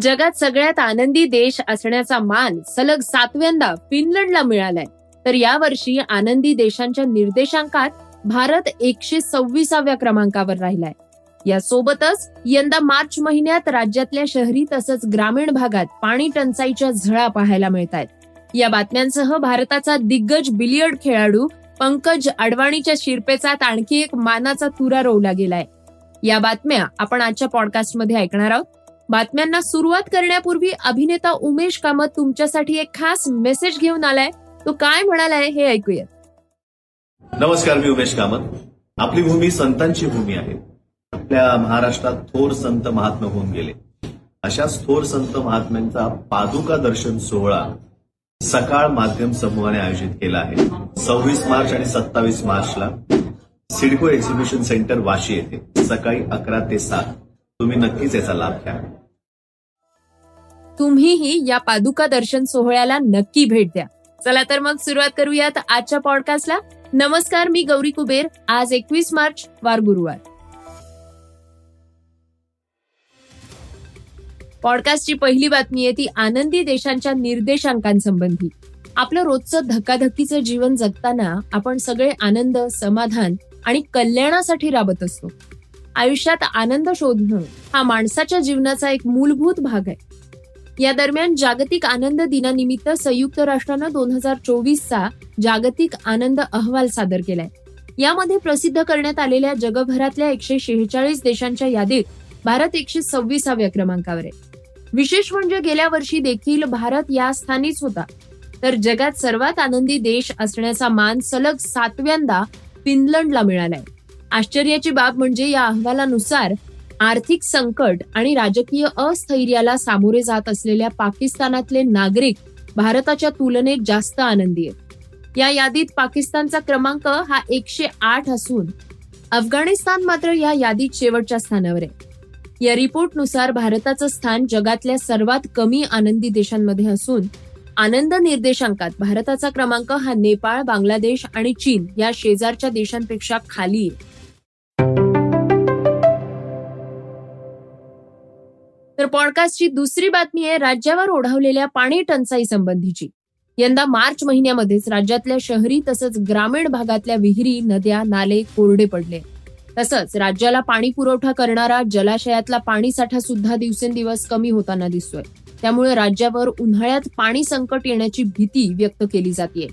जगात सगळ्यात आनंदी देश असण्याचा मान सलग सातव्यांदा फिनलंडला मिळालाय. तर यावर्षी आनंदी देशांच्या निर्देशांकात भारत एकशे सव्वीसाव्या क्रमांकावर राहिलाय. यासोबतच यंदा मार्च महिन्यात राज्यातल्या शहरी तसंच ग्रामीण भागात पाणी टंचाईच्या झळा पाहायला मिळत आहेत या बातम्यांसह भारताचा दिग्गज बिलियर्ड खेळाडू पंकज अडवाणीच्या शिरपेचात आणखी एक मानाचा तुरा रोवला गेलाय. या बातम्या आपण आजच्या पॉडकास्टमध्ये ऐकणार आहोत. बातम्यांना सुरुवात करण्यापूर्वी अभिनेता उमेश कामत तुमच्यासाठी एक खास मेसेज घेऊन आलाय. तो काय म्हणालाय हे ऐकूया नमस्कार मी उमेश कामत. आपली भूमी संतांची भूमी आहे. आपल्या महाराष्ट्रात थोर संत महात्मा होऊन गेले. अशाच थोर संत महात्म्यांचा पादुका दर्शन सोहळा सकाळ माध्यम समूहाने आयोजित केला आहे. सव्वीस मार्च आणि सत्तावीस मार्चला सिडको एक्झिबिशन सेंटर वाशी येथे सकाळी अकरा ते सात. तुम्ही नक्कीच याचा लाभ घ्या तुम्हीही या पादुका दर्शन सोहळ्याला नक्की भेट द्या. चला तर मग सुरुवात करूयात आजच्या पॉडकास्टला नमस्कार मी गौरी कुबेर. आज एकवीस मार्च वार गुरुवार. पॉडकास्टची पहिली बातमी आहे ती आनंदी देशांच्या निर्देशांकांसंबंधी. आपलं रोजचं धकाधकीचं जीवन जगताना आपण सगळे आनंद समाधान आणि कल्याणासाठी राबत असतो. आयुष्यात आनंद शोधणं हा माणसाच्या जीवनाचा एक मूलभूत भाग आहे. या दरम्यान जागतिक आनंद दिनानिमित्त संयुक्त राष्ट्रानं दोन हजार चोवीसचा जागतिक आनंद अहवाल सादर केलाय. यामध्ये प्रसिद्ध करण्यात आलेल्या जगभरातल्या एकशे शेहेचाळीस देशांच्या यादीत भारत एकशे सव्वीसाव्या क्रमांकावर आहे. विशेष म्हणजे गेल्या वर्षी देखील भारत या स्थानीच होता. तर जगात सर्वात आनंदी देश असण्याचा मान सलग सातव्यांदा फिनलंडला मिळालाय. आश्चर्याची बाब म्हणजे या अहवालानुसार आर्थिक संकट आणि राजकीय अस्थैर्याला सामोरे जात असलेल्या पाकिस्तानातले नागरिक भारताच्या तुलनेत जास्त आनंदी आहेत. या यादीत पाकिस्तानचा क्रमांक हा एकशे आठ असून अफगाणिस्तान मात्र या यादीत शेवटच्या स्थानावर आहे. या रिपोर्टनुसार भारताचं स्थान जगातल्या सर्वात कमी आनंदी देशांमध्ये असून आनंद निर्देशांकात भारताचा क्रमांक हा नेपाळ बांगलादेश आणि चीन या शेजारच्या देशांपेक्षा खाली आहे. तर पॉडकास्टची दुसरी बातमी आहे राज्यावर ओढावलेल्या पाणी टंचाई संबंधीची. यंदा मार्च महिन्यामध्येच राज्यातल्या शहरी तसंच ग्रामीण भागातल्या विहिरी नद्या नाले कोरडे पडले. तसंच राज्याला पाणी पुरवठा करणारा जलाशयातला पाणी साठा सुद्धा दिवसेंदिवस कमी होताना दिसतोय. त्यामुळे राज्यावर उन्हाळ्यात पाणी संकट येण्याची भीती व्यक्त केली जाते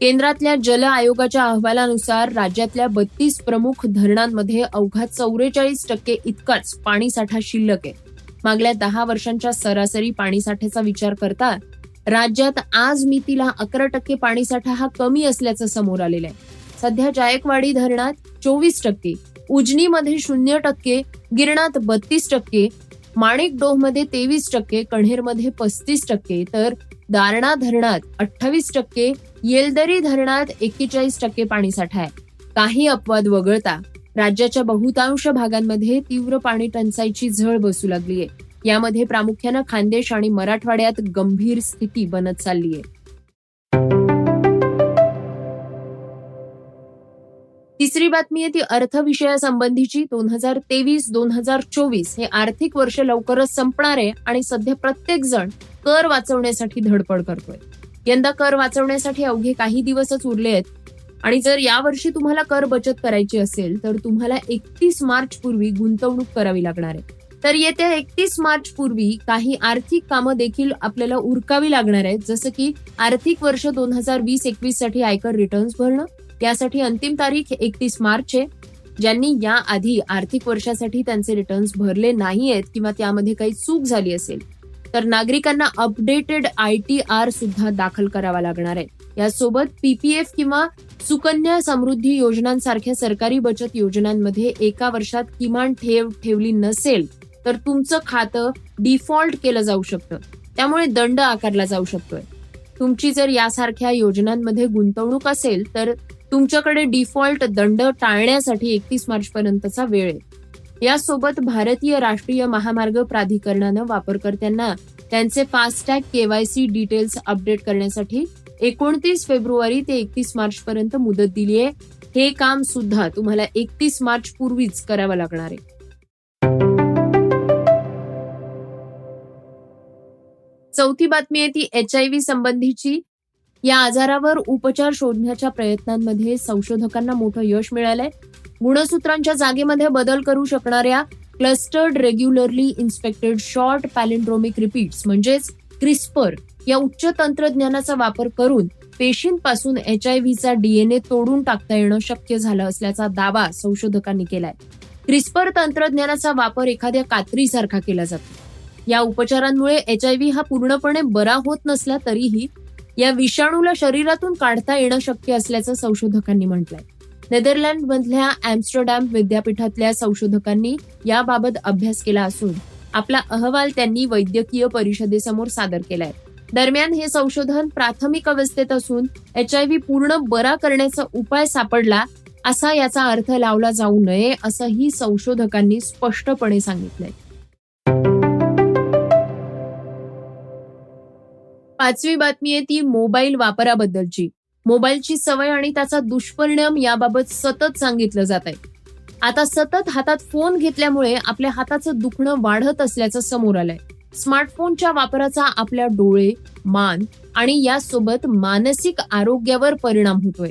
केंद्रातल्या जल आयोगाच्या अहवालानुसार राज्यातल्या बत्तीस प्रमुख धरणांमध्ये अवघा चौवेचाळीस टक्के इतकाच पाणीसाठा शिल्लक आहे. मागल्या दहा वर्षांच्या सरासरी पाणीसाठ्याचा विचार करता राज्यात आज मितीला अकरा टक्के पाणीसाठा हा कमी असल्याचं समोर आलेलं आहे सध्या जायकवाडी धरणात चोवीस टक्के उजनीमध्ये शून्य टक्के गिरणात बत्तीस टक्के माणिक तेवीस टक्के कण्हेरमध्ये पस्तीस टक्के तर दारणा धरणात अठ्ठावीस टक्के येलदरी धरणात एक्केचाळीस टक्के पाणीसाठा आहे. काही अपवाद वगळता राज्याच्या बहुतांश भागांमध्ये तीव्र पाणी टंचाईची झळ बसू लागलीय. यामध्ये प्रामुख्यानं खानदेश आणि मराठवाड्यात गंभीर स्थिती बनत चालली आहे तिसरी बातमी आहे ती अर्थविषयासंबंधीची. दोन हजार तेवीस दोन हजार चोवीस हे आर्थिक वर्ष लवकरच संपणार आहे आणि सध्या प्रत्येक जण कर वाचवण्यासाठी धडपड करतोय. यंदा कर वाचवण्यासाठी अवघे काही दिवसच उरले आहेत आणि जर यावर्षी तुम्हाला कर बचत करायची असेल तर तुम्हाला एकतीस मार्च पूर्वी गुंतवणूक करावी लागणार आहे. तर येत्या एकतीस मार्च पूर्वी काही आर्थिक कामं देखील आपल्याला उरकावी लागणार आहेत जसं की आर्थिक वर्ष दोन हजार वीस एकवीससाठी आयकर रिटर्न्स भरणं. त्यासाठी अंतिम तारीख एकतीस मार्च आहे. ज्यांनी याआधी आर्थिक वर्षासाठी त्यांचे रिटर्न्स भरले नाही आहेत किंवा त्यामध्ये काही चूक झाली असेल तर नागरिकांना अपडेटेड आय टी आर सुद्धा दाखल करावा लागणार आहे. यासोबत पीपीएफ किंवा सुकन्या समृद्धी योजनांसारख्या सरकारी बचत योजनांमध्ये एका वर्षात किमान ठेव ठेवली नसेल तर तुमचं खातं डिफॉल्ट केलं जाऊ शकतं. त्यामुळे दंड आकारला जाऊ शकतोय. तुमची जर यासारख्या योजनांमध्ये गुंतवणूक असेल तर तुमच्याकडे डिफॉल्ट दंड टाळण्यासाठी एकतीस मार्च पर्यंतचा वेळ आहे. यासोबत भारतीय राष्ट्रीय महामार्ग प्राधिकरणानं वापरकर्त्यांना त्यांचे फास्टॅग केवायसी डिटेल्स अपडेट करण्यासाठी एकोणतीस फेब्रुवारी ते एकतीस मार्च पर्यंत मुदत दिली आहे. हे काम सुद्धा तुम्हाला एकतीस मार्च पूर्वीच करावं लागणार आहे. चौथी बातमी आहे ती एच आय व्ही संबंधीची. या आजारावर उपचार शोधण्याच्या प्रयत्नांमध्ये संशोधकांना मोठं यश मिळालंय. गुणसूत्रांच्या जागेमध्ये बदल करू शकणाऱ्या clustered regularly inspected short palindromic repeats म्हणजेच क्रिस्पर या उच्च तंत्रज्ञानाचा वापर करून पेशींपासून एच आय व्हीचा डीएनए तोडून टाकता येणं शक्य झालं असल्याचा दावा संशोधकांनी केलाय. क्रिस्पर तंत्रज्ञानाचा वापर एखाद्या कात्रीसारखा केला जातो. या उपचारांमुळे एच आय व्ही हा पूर्णपणे बरा होत नसला तरीही या विषाणूला शरीरातून काढता येणं शक्य असल्याचं संशोधकांनी म्हटलंय. नेदरलँड मधल्या ऍम्स्टरडॅम विद्यापीठातल्या संशोधकांनी याबाबत अभ्यास केला असून आपला अहवाल त्यांनी वैद्यकीय परिषदेसमोर सादर केलाय. दरम्यान हे संशोधन प्राथमिक अवस्थेत असून एच आय व्ही पूर्ण बरा करण्याचा उपाय सापडला असा याचा अर्थ लावला जाऊ नये असंही संशोधकांनी स्पष्टपणे सांगितलंय. पाचवी बातमी आहे ती मोबाईल वापराबद्दलची. मोबाईलची सवय आणि त्याचा दुष्परिणाम याबाबत सतत सांगितलं जात आहे. आता सतत हातात फोन घेतल्यामुळे आपल्या हाताचं दुखणं वाढत असल्याचं समोर आलंय. स्मार्टफोनच्या वापराचा आपल्या डोळे मान आणि यासोबत मानसिक आरोग्यावर परिणाम होतोय.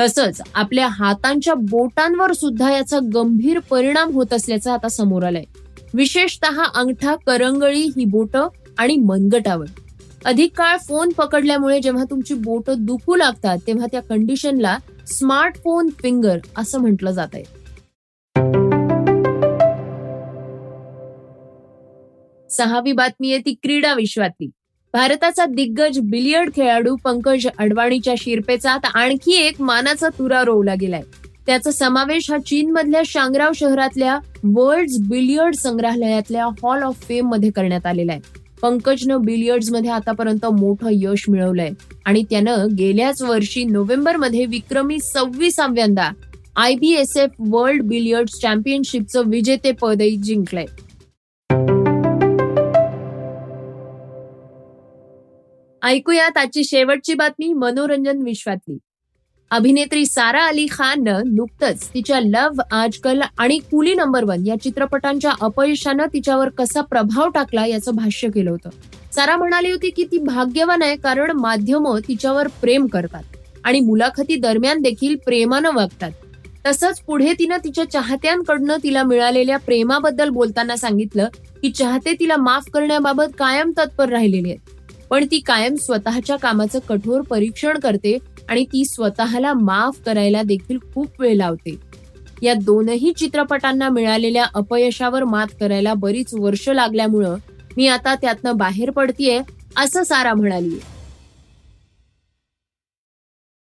तसंच आपल्या हातांच्या बोटांवर सुद्धा याचा गंभीर परिणाम होत असल्याचं आता समोर आलंय. विशेषतः अंगठा करंगळी ही बोटं आणि मनगटावर अधिक काळ फोन पकडल्यामुळे जेव्हा तुमची बोट दुखू लागतात तेव्हा त्या कंडिशनला स्मार्टफोन फिंगर असं म्हटलं जात आहे सहावी बातमी आहे ती क्रीडा विश्वातली. भारताचा दिग्गज बिलियर्ड खेळाडू पंकज अडवाणीच्या शिरपेचात आणखी एक मानाचा तुरा रोवला गेलाय. त्याचा समावेश हा चीनमधल्या शांगराव शहरातल्या वर्ल्ड बिलियर्ड संग्रहालयातल्या हॉल ऑफ फेममध्ये करण्यात आलेला आहे. पंकजनं बिलियर्ड्समध्ये आतापर्यंत मोठं यश मिळवलंय. आणि त्यानं गेल्याच वर्षी नोव्हेंबरमध्ये विक्रमी सव्वीसाव्यांदा I B S F world billiard चॅम्पियनशिपचं विजेतेपदही जिंकलंय. ऐकूयात आजची शेवटची बातमी मनोरंजन विश्वातली. अभिनेत्री सारा अली खाननं नुकतंच तिच्या लव्ह आजकल आणि कुली नंबर वन या चित्रपटांच्या अपयशानं तिच्यावर कसा प्रभाव टाकला याचं भाष्य केलं होतं. सारा म्हणाली होती की ती भाग्यवान आहे कारण माध्यमं तिच्यावर प्रेम करतात आणि मुलाखती दरम्यान देखील प्रेमानं वागतात. तसंच पुढे तिनं तिच्या चाहत्यांकडनं तिला मिळालेल्या प्रेमाबद्दल बोलताना सांगितलं की चाहते तिला माफ करण्याबाबत कायम तत्पर राहिलेले आहेत. पण ती कायम स्वतःच्या कामाचं कठोर परीक्षण करते आणि ती स्वतःला माफ करायला देखील खूप वेळ लावते. या दोनही चित्रपटांना मिळालेल्या अपयशावर मात करायला बरीच वर्ष लागल्यामुळं मी आता त्यातनं बाहेर पडतीये असं सारा म्हणाली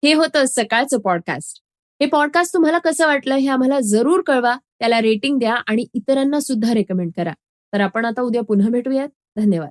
हे होतं सकाळचं पॉडकास्ट. हे पॉडकास्ट तुम्हाला कसं वाटलं हे आम्हाला जरूर कळवा त्याला रेटिंग द्या आणि इतरांना सुद्धा रेकमेंड करा. तर आपण आता उद्या पुन्हा भेटूयात. धन्यवाद.